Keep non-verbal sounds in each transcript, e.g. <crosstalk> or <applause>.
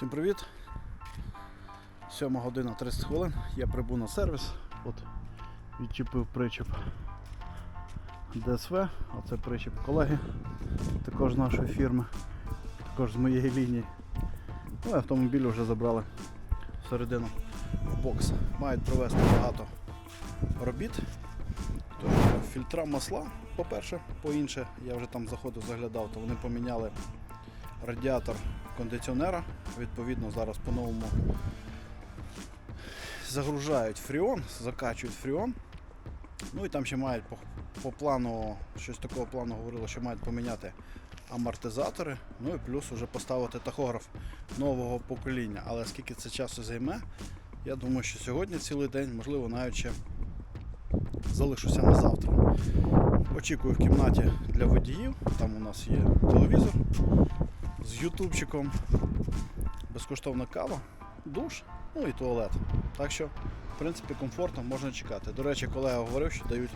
Всім привіт! 7 година 30 хвилин. Я прибув на сервіс. От відчепив причіп ДСВ, а це причіп колеги, також нашої фірми, також з моєї лінії. Ну автомобіль вже забрали всередину в бокс. Мають провести багато робіт. Тож, фільтра масла, по-перше, по-інше, я вже там заходив, заглядав, то вони поміняли радіатор кондиціонера. Відповідно, зараз по-новому загружають фріон, закачують фріон. Ну і там ще мають по, по плану, щось такого плану говорило, що мають поміняти амортизатори, ну і плюс вже поставити тахограф нового покоління. Але скільки це часу займе, я думаю, що сьогодні цілий день, можливо, навіть ще залишуся на завтра. Очікую в кімнаті для водіїв. Там у нас є телевізор з ютубчиком, безкоштовна кава, душ, ну і туалет. Так що, в принципі, комфортно можна чекати. До речі, колега говорив, що дають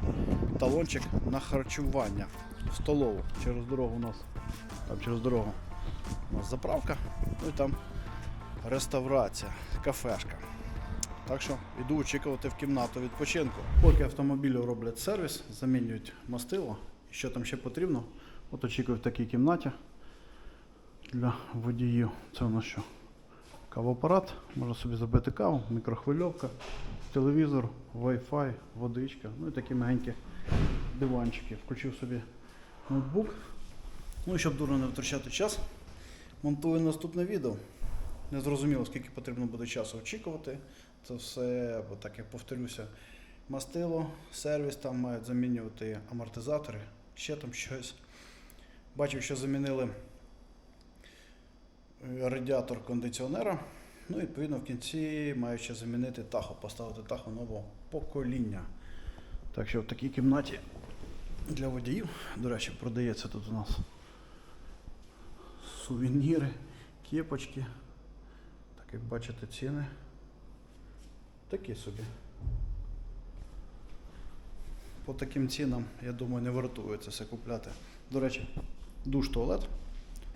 талончик на харчування в столову. Через дорогу у нас, там через дорогу у нас заправка, ну і там реставрація, кафешка. Так що йду очікувати в кімнату відпочинку. Поки автомобілю роблять сервіс, замінюють мастило. Що там ще потрібно? От очікую в такій кімнаті для водіїв. Це у нас що? Кавоапарат, можна собі забити каву, мікрохвильовка, телевізор, Wi-Fi, водичка, ну і такі маленькі диванчики. Включив собі ноутбук. Ну щоб дурно не витрачати час, монтую наступне відео. Не зрозуміло, скільки потрібно буде часу очікувати. Це все, бо так я повторюся, мастило, сервіс, там мають замінювати амортизатори, ще там щось. Бачив, що замінили радіатор кондиціонера. Ну і відповідно в кінці мають ще замінити тахо, поставити тахо нового покоління. Так що в такій кімнаті для водіїв, до речі, продається тут у нас сувеніри, кепочки. Так як бачите, ціни такі собі. По таким цінам, я думаю, не вартує це все купляти. До речі, душ туалет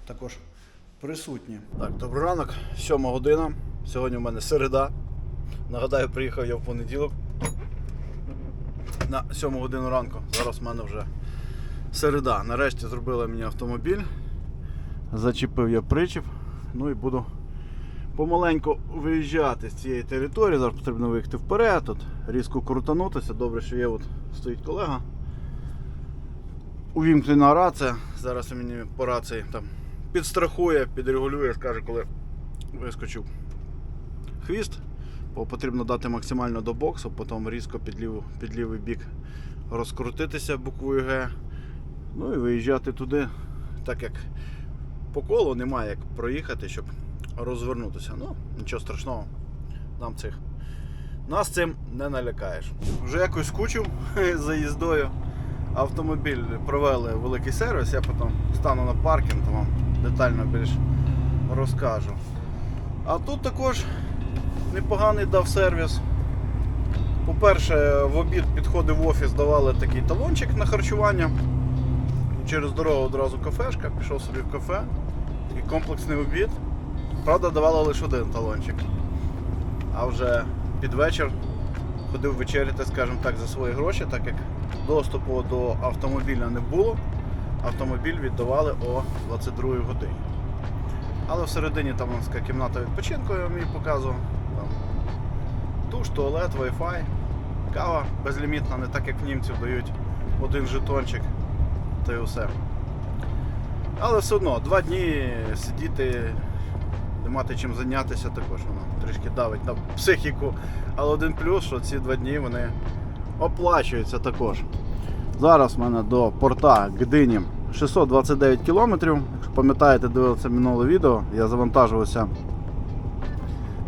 також присутні. Так, добрий ранок, 7 година. Сьогодні у мене середа. Нагадаю, приїхав я в понеділок на 7 годину ранку. Зараз в мене вже середа. Нарешті зробили мені автомобіль. Зачепив я причіп. Ну і буду помаленьку виїжджати з цієї території. Зараз потрібно виїхати вперед, тут різко крутанутися. Добре, що є от стоїть колега. Увімкнена рація. Зараз мені по рації там підстрахує, підрегулює, скаже, коли вискочив хвіст. Бо потрібно дати максимально до боксу, потім різко під, ліву, під лівий бік розкрутитися буквою Г. Ну і виїжджати туди, так як по колу немає як проїхати, щоб розвернутися. Ну, нічого страшного. Нам цих. Нас цим не налякаєш. Вже якось скучив <laughs> за їздою. Автомобіль провели великий сервіс, я потім стану на паркінг, то вам детально більш розкажу. А тут також непоганий дав сервіс. По-перше, в обід підходив в офіс, давали такий талончик на харчування. Через дорогу одразу кафешка, пішов собі в кафе. Такий комплексний обід. Правда, давали лише один талончик. А вже під вечір ходив вечеряти, скажімо так, за свої гроші, так як доступу до автомобіля не було. Автомобіль віддавали о 22 годині. Але всередині там у така кімната відпочинку, я вам її показував. Там душ, туалет, Wi-Fi, кава безлімітна, не так як в німців дають один жетончик та й усе. Але все одно, два дні сидіти, не мати чим зайнятися, також воно трішки давить на психіку. Але один плюс, що ці два дні вони оплачуються також. Зараз в мене до порта Гдині 629 кілометрів. Якщо пам'ятаєте, дивилися минуле відео, я завантажувався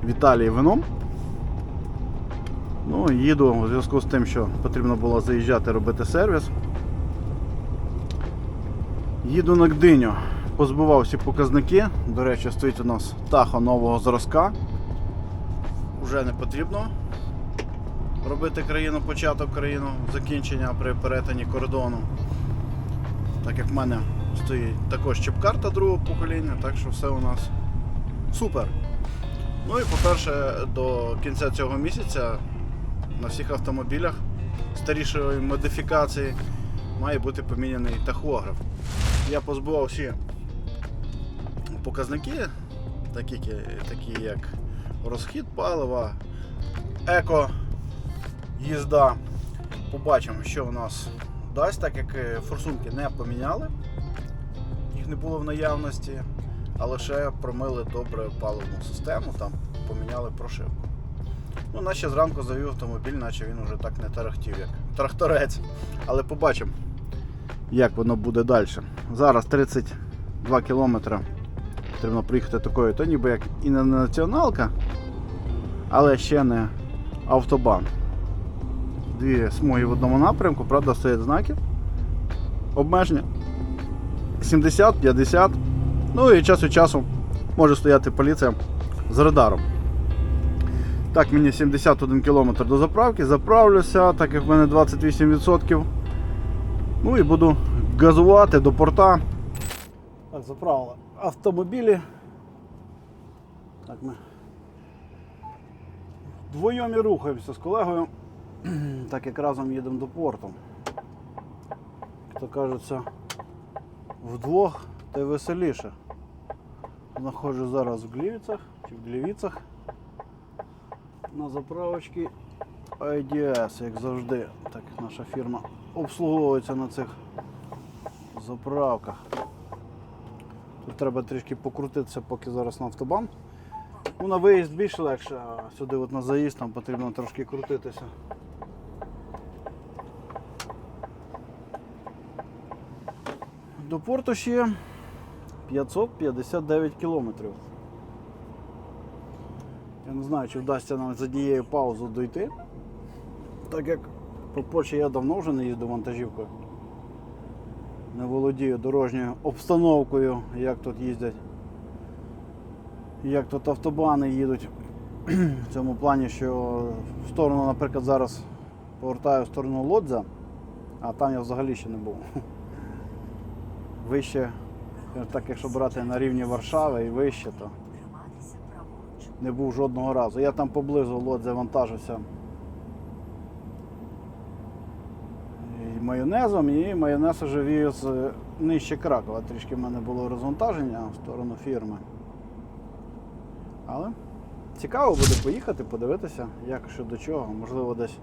в Італії вином. Ну, їду у зв'язку з тим, що потрібно було заїжджати робити сервіс. Їду на Гдиню, позбивав всі показники. До речі, стоїть у нас тахо нового зразка. Уже не потрібно робити країну, початок країну, закінчення при перетині кордону. Так як в мене стоїть також чіп-карта другого покоління, так що все у нас супер. Ну і по-перше, до кінця цього місяця на всіх автомобілях старішої модифікації має бути поміняний тахограф. Я позбував всі показники, такі, такі як розхід палива, еко, їзда. Побачимо, що у нас дасть, так як е, форсунки не поміняли, їх не було в наявності, а лише промили добре паливну систему, там поміняли прошивку. Ну, наче зранку завів автомобіль, наче він уже так не тарахтів, як тракторець. Але побачимо, як воно буде далі. Зараз 32 кілометри потрібно приїхати такою, то ніби як і не націоналка, але ще не автобан. Дві смуги в одному напрямку, правда, стоять знаки. Обмеження 70, 50. Ну і час від часу може стояти поліція з радаром. Так, мені 71 км до заправки, заправлюся, так як в мене 28%. Ну і буду газувати до порта. Так, заправили автомобілі. Так, ми вдвоєм рухаємося з колегою, <clears throat> так як разом їдемо до порту. То кажеться, вдвох та й веселіше. Знаходжу зараз в Глівіцях чи в Глівіцах на заправочці IDS, як завжди, так наша фірма обслуговується на цих заправках. Тут треба трішки покрутитися, поки зараз на автобан. Ну, на виїзд більш легше, а сюди от на заїзд там потрібно трошки крутитися. До порту ще 559 кілометрів. Я не знаю, чи вдасться нам за однією паузу дойти. Так як по Польщі я давно вже не їздив вантажівкою. Не володію дорожньою обстановкою, як тут їздять. Як тут автобани їдуть. В цьому плані, що в сторону, наприклад, зараз повертаю в сторону Лодза, а там я взагалі ще не був. Вище, так якщо брати на рівні Варшави і вище, то не був жодного разу. Я там поблизу Лодзе вантажився і майонезом, і майонез уже віз е, нижче Кракова. Трішки в мене було розвантаження в сторону фірми. Але цікаво буде поїхати, подивитися, як що до чого. Можливо, десь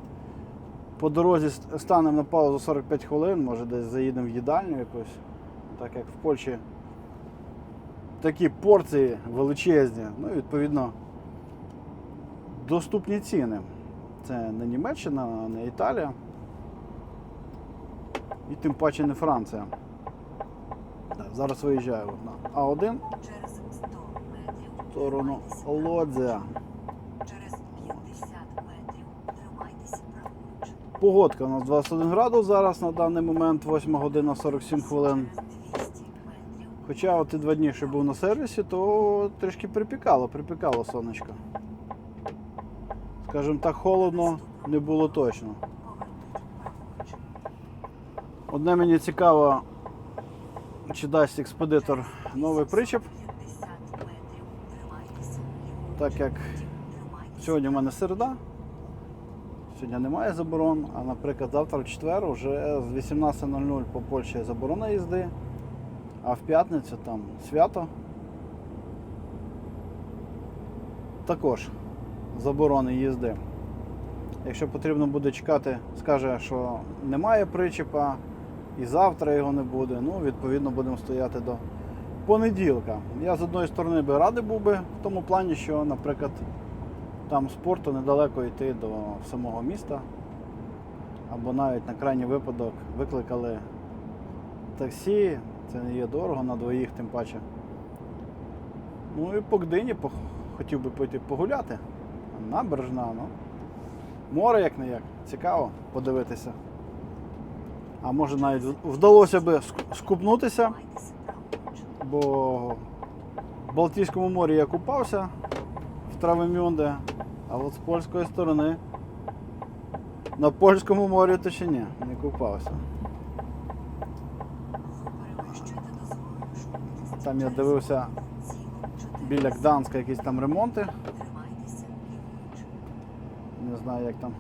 по дорозі станемо на паузу 45 хвилин, може десь заїдемо в їдальню якусь, так як в Польщі такі порції величезні, ну і відповідно доступні ціни. Це не Німеччина, не Італія. І тим паче не Франція. Так, зараз виїжджаю от на А1 Через 100 метрів в сторону Лодзя. Через 50 метрів тримайтеся праворуч. Погодка у нас 21 градус зараз на даний момент, 8 година 47 хвилин. Через 200 метрів Хоча і два дні, що був на сервісі, то трішки припікало, припікало сонечко. Скажімо так, холодно не було точно. Одне мені цікаво, чи дасть експедитор новий причеп, 50 метрів тримайтеся ліворуч. так як сьогодні в мене середа. Сьогодні немає заборон, а наприклад, завтра в четвер вже з 18.00 по Польщі заборона їзди, а в п'ятницю там свято. Також заборони їзди. Якщо потрібно буде чекати, скаже, що немає причепа і завтра його не буде, ну, відповідно, будемо стояти до понеділка. Я з одної сторони би радий був би в тому плані, що, наприклад, там з порту недалеко йти до самого міста. Або навіть на крайній випадок викликали таксі, це не є дорого на двоїх, тим паче. Ну і по Гдині пох- хотів би пойти погуляти. Набережна, ну. Море як не як. Цікаво подивитися. А може навіть вдалося би скупнутися, бо в Балтійському морі я купався в Травемюнде, а от з польської сторони на польському морі то ще ні, не купався. Там я дивився біля Гданська якісь там ремонти. Не знаю, як там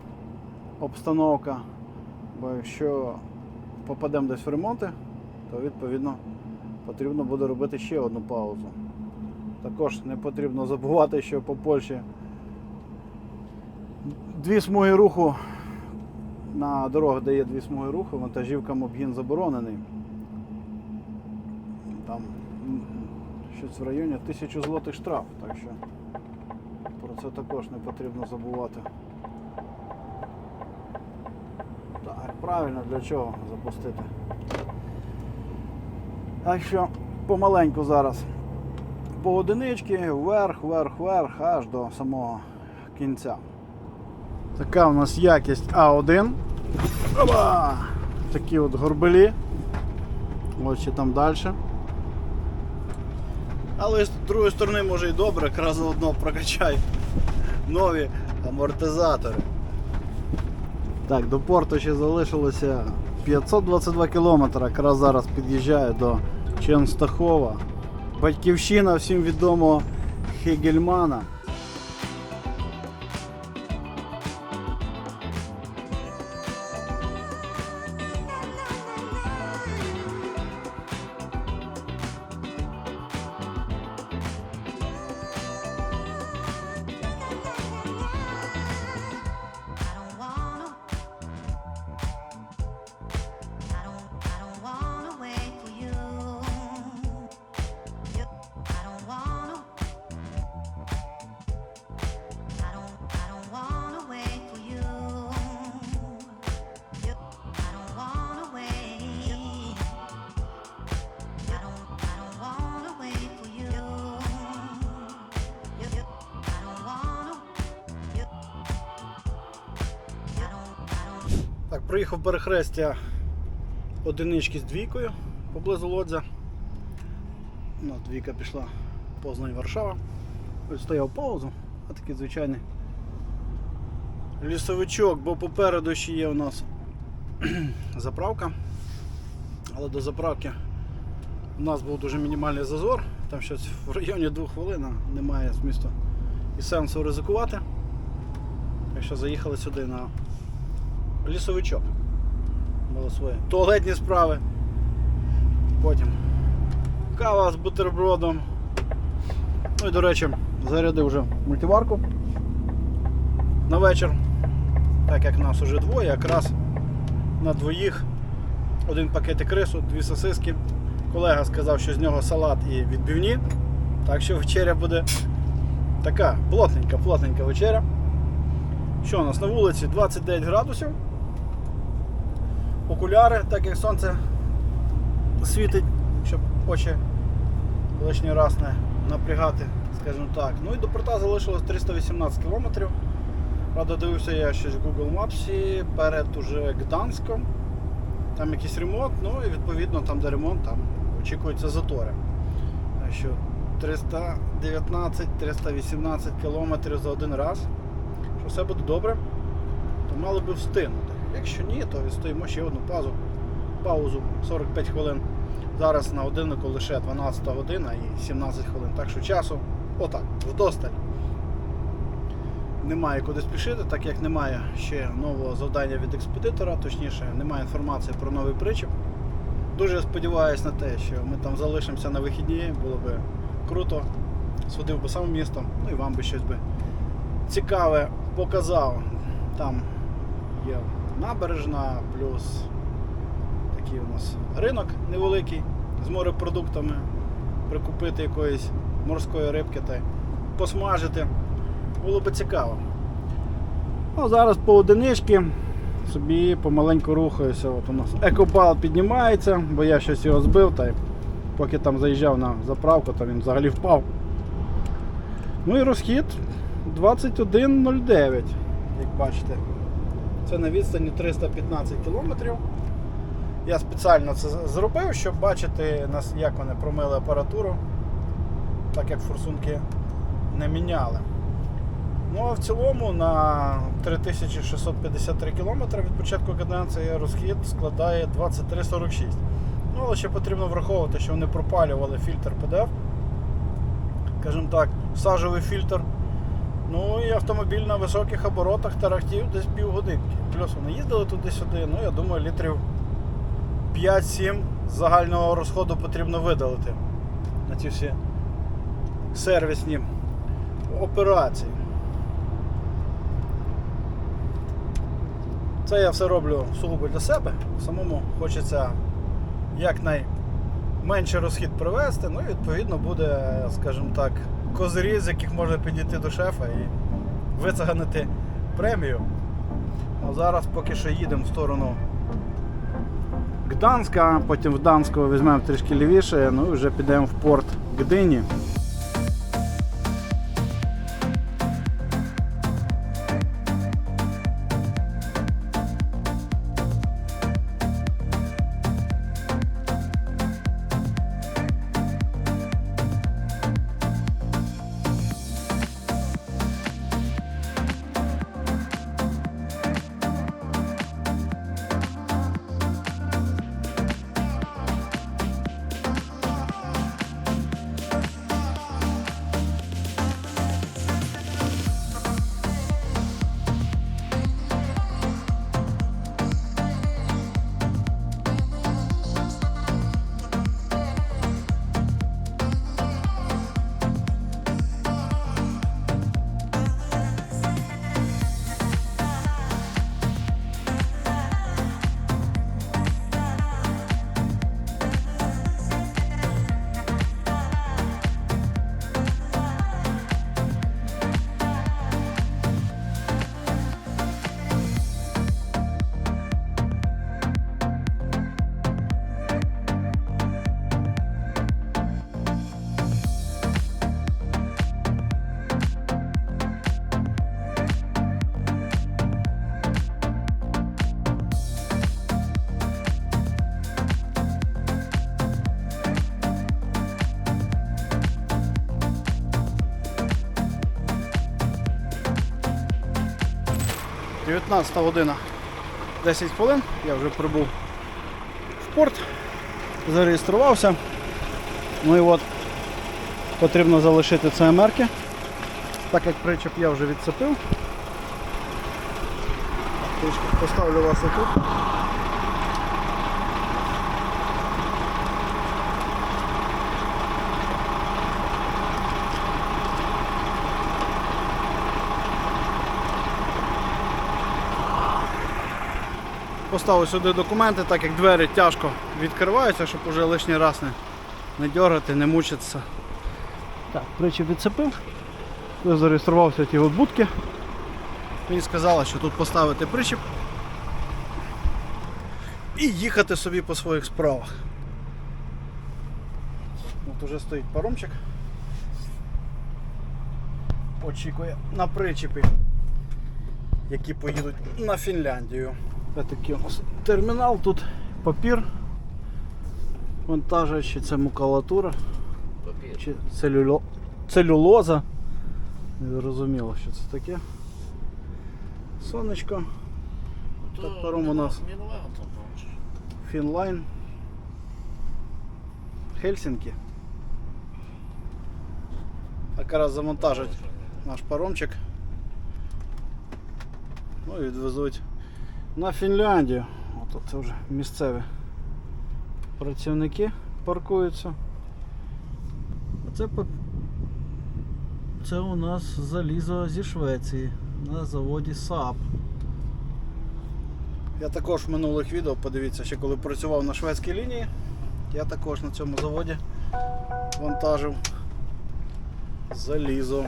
обстановка. Бо якщо попадемо десь в ремонти, то відповідно потрібно буде робити ще одну паузу. Також не потрібно забувати, що по Польщі дві смуги руху на дорогах, де є дві смуги руху, вантажівкам обгін заборонений. Там щось в районі тисячу злотих штраф, так що про це також не потрібно забувати. Так, правильно для чого запустити. Так що помаленьку зараз по одинички, вверх, вверх, вверх, аж до самого кінця. Така у нас якість А1. Опа! Такі от горбелі. Ось ще там далі. Але з другої сторони може і добре, якраз заодно прокачай нові амортизатори. Так, до порту ще залишилося 522 кілометри. Якраз зараз під'їжджаю до Ченстахова. Батьківщина всім відомого Хегельмана. Приїхав перехрестя одинички з двійкою поблизу Лодзя. Ну, двійка пішла Познань Варшава. Стояв паузу, а такий звичайний лісовичок, бо попереду ще є у нас <clears throat> заправка. Але до заправки у нас був дуже мінімальний зазор, там щось в районі 2 хвилин, немає змісту і сенсу ризикувати. Так що заїхали сюди на лісовичок. Було своє. Туалетні справи. Потім кава з бутербродом. Ну і до речі, зарядив вже мультиварку на вечір. Так як нас уже двоє, якраз на двоїх один пакетик рису, дві сосиски. Колега сказав, що з нього салат і відбивні. Так що вечеря буде така плотненька, плотненька вечеря. Що у нас на вулиці 29 градусів. Окуляри, так як сонце світить, щоб очі лишній раз не напрягати, скажімо так. Ну і до порта залишилось 318 кілометрів. Правда, дивився я щось в Google Maps перед уже Гданськом. Там якийсь ремонт, ну і відповідно там, де ремонт, там очікуються затори. Що 319-318 кілометрів за один раз. Що все буде добре, то мало би встигнути. Якщо ні, то відстоїмо ще одну паузу. Паузу 45 хвилин. Зараз на годиннику лише 12 година і 17 хвилин. Так що часу отак, вдосталь. Немає куди спішити, так як немає ще нового завдання від експедитора, точніше, немає інформації про новий причіп. Дуже сподіваюся на те, що ми там залишимося на вихідні, було би круто. Сходив би сам містом, ну і вам би щось би цікаве показав. Там є набережна, плюс такий у нас ринок невеликий з морепродуктами, прикупити якоїсь морської рибки та посмажити. Було би цікаво. Ну, зараз по одинички собі помаленьку рухаюся. От у нас екобал піднімається, бо я щось його збив, та й поки там заїжджав на заправку, то він взагалі впав. Ну і розхід 21.09, як бачите. Це на відстані 315 кілометрів. Я спеціально це зробив, щоб бачити, як вони промили апаратуру, так як форсунки не міняли. Ну а в цілому на 3653 кілометри від початку каденції розхід складає 23,46. Ну, але ще потрібно враховувати, що вони пропалювали фільтр ПДФ. Скажімо так, сажовий фільтр Ну і автомобіль на високих оборотах тарахтів десь півгодинки. Плюс вони їздили туди-сюди, ну я думаю, літрів 5-7 загального розходу потрібно видалити на ці всі сервісні операції. Це я все роблю сугубо для себе. Самому хочеться якнайменший розхід привести, ну і відповідно буде, скажімо так, козирі, з яких можна підійти до шефа і вицеганити премію. А зараз поки що їдемо в сторону Гданська, потім в Гданську візьмемо трішки лівіше, ну і вже підемо в порт Гдині. – 19 година 10 хвилин. Я вже прибув в порт, зареєструвався. Ну і от потрібно залишити ЦМРки. Так як причеп я вже відцепив. Поставлю вас отут. Поставив сюди документи, так як двері тяжко відкриваються, щоб уже лишній раз не, не дергати, не мучитися. Так, причіп відцепив. Я зареєструвався ті от будки. Мені сказали, що тут поставити причіп і їхати собі по своїх справах. От уже стоїть паромчик. Очікує на причепі, які поїдуть на Фінляндію. Це такий у нас термінал, тут папір вантажить, чи це макулатура, чи целюло... целюлоза. Не зрозуміло, що це таке. Сонечко. Так, паром у нас Фінлайн. Хельсінкі. Якраз завантажить наш паромчик. Ну і відвезуть на Фінляндію. От це вже місцеві працівники паркуються. А це, це у нас залізо зі Швеції на заводі Saab. Я також в минулих відео, подивіться, ще коли працював на шведській лінії, я також на цьому заводі вантажив залізо.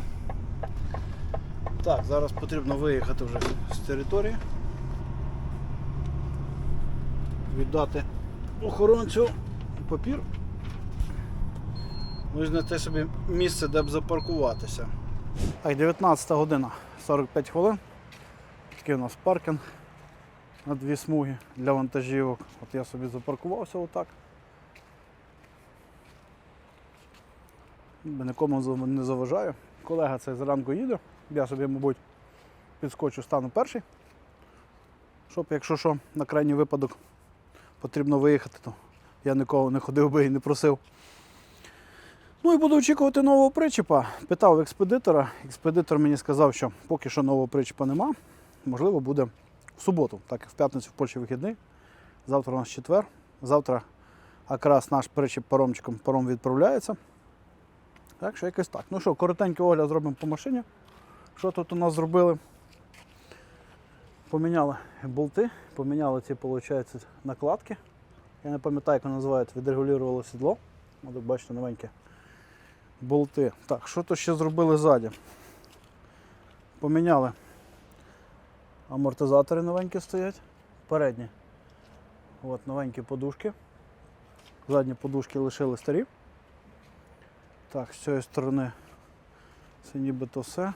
Так, зараз потрібно виїхати вже з території. Віддати охоронцю папір. Ну знайти собі місце, де б запаркуватися. Так, 19 година, 45 хвилин. Такий у нас паркінг на дві смуги для вантажівок. От я собі запаркувався отак. Нікому не заважаю. Колега цей зранку їде. Я собі, мабуть, підскочу, стану перший. Щоб, якщо що, на крайній випадок потрібно виїхати, то я нікого не ходив би і не просив. Ну і буду очікувати нового причіпа. Питав експедитора. Експедитор мені сказав, що поки що нового причіпа нема. Можливо, буде в суботу, так як в п'ятницю в Польщі вихідний. Завтра у нас четвер. Завтра якраз наш причіп паромчиком паром відправляється. Так що якось так. Ну що, коротенький огляд зробимо по машині. Що тут у нас зробили? Поміняли болти, поміняли ці, виходить, накладки. Я не пам'ятаю, як вони називають, відрегулювали сідло. От, як бачите, новенькі болти. Так, що то ще зробили ззаді? Поміняли. Амортизатори новенькі стоять. Передні. От новенькі подушки. Задні подушки лишили старі. Так, з цієї сторони це нібито все.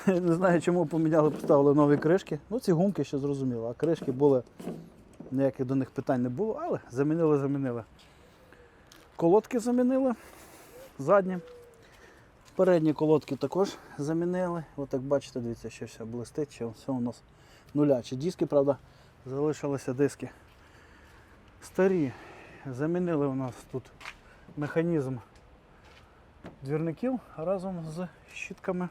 <laughs> Не знаю, чому поміняли, поставили нові кришки. Ну, ці гумки ще зрозуміло, а кришки були, ніяких до них питань не було, але замінили, замінили. Колодки замінили. Задні. Передні колодки також замінили. От як бачите, дивіться, ще все блистить, ще все у нас нулячі. Диски, правда, залишилися диски. Старі. Замінили у нас тут механізм двірників разом з щітками.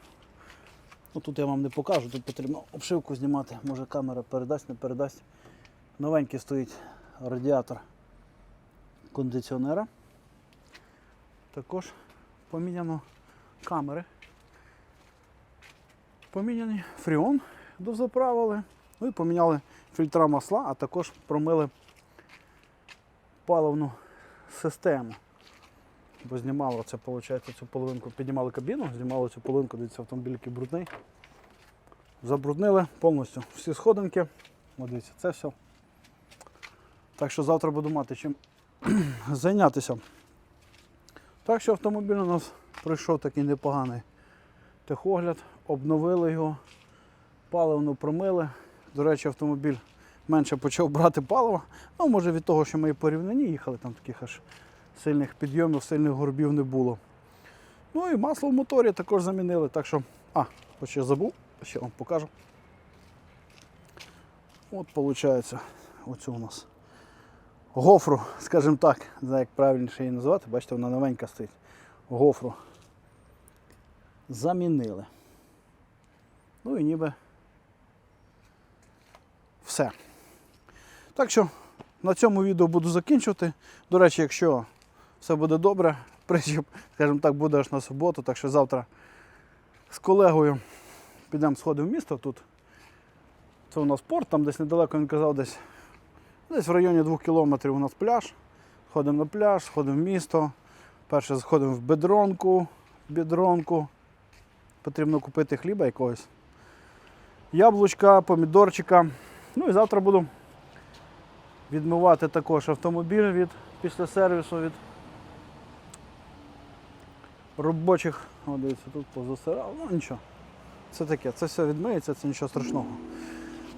Ну, тут я вам не покажу, тут потрібно обшивку знімати. Може камера передасть, не передасть. Новенький стоїть радіатор кондиціонера. Також поміняно камери. Поміняний фріон дозаправили. Ну і поміняли фільтра масла, а також промили паливну систему. Бо знімало це, виходить, цю половинку, піднімали кабіну, знімали цю половинку, дивіться, автомобіль який брудний. Забруднили повністю всі сходинки. От дивіться, це все. Так що завтра буду мати чим <clears throat> зайнятися. Так що автомобіль у нас пройшов такий непоганий техогляд, обновили його, паливну промили. До речі, автомобіль менше почав брати паливо. Ну, може від того, що ми і по рівнині їхали, там таких аж сильних підйомів, сильних горбів не було. Ну і масло в моторі також замінили. Так що, а, ось ще забув, ще вам покажу. От виходить, оцю у нас гофру, скажімо так, не знаю, як правильніше її називати, бачите, вона новенька стоїть. Гофру. Замінили. Ну і ніби все. Так що на цьому відео буду закінчувати. До речі, якщо все буде добре, <laughs> причіп, скажімо так, буде аж на суботу, так що завтра з колегою підемо сходимо в місто тут. Це у нас порт, там десь недалеко він казав, десь, десь в районі двох кілометрів у нас пляж. Ходимо на пляж, сходимо в місто. Перше сходимо в бедронку, бедронку. Потрібно купити хліба якогось. Яблучка, помідорчика. Ну і завтра буду відмивати також автомобіль від, після сервісу від робочих. О, дивіться, тут позасирав. Ну нічого. Це таке, це все відмиється, це нічого страшного.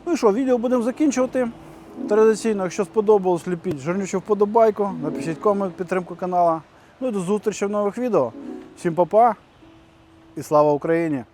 Ну і що, відео будемо закінчувати. Традиційно, якщо сподобалось, ліпіть жирнючу вподобайку, напишіть комент, підтримку канала. Ну і до зустрічі в нових відео. Всім па-па і слава Україні!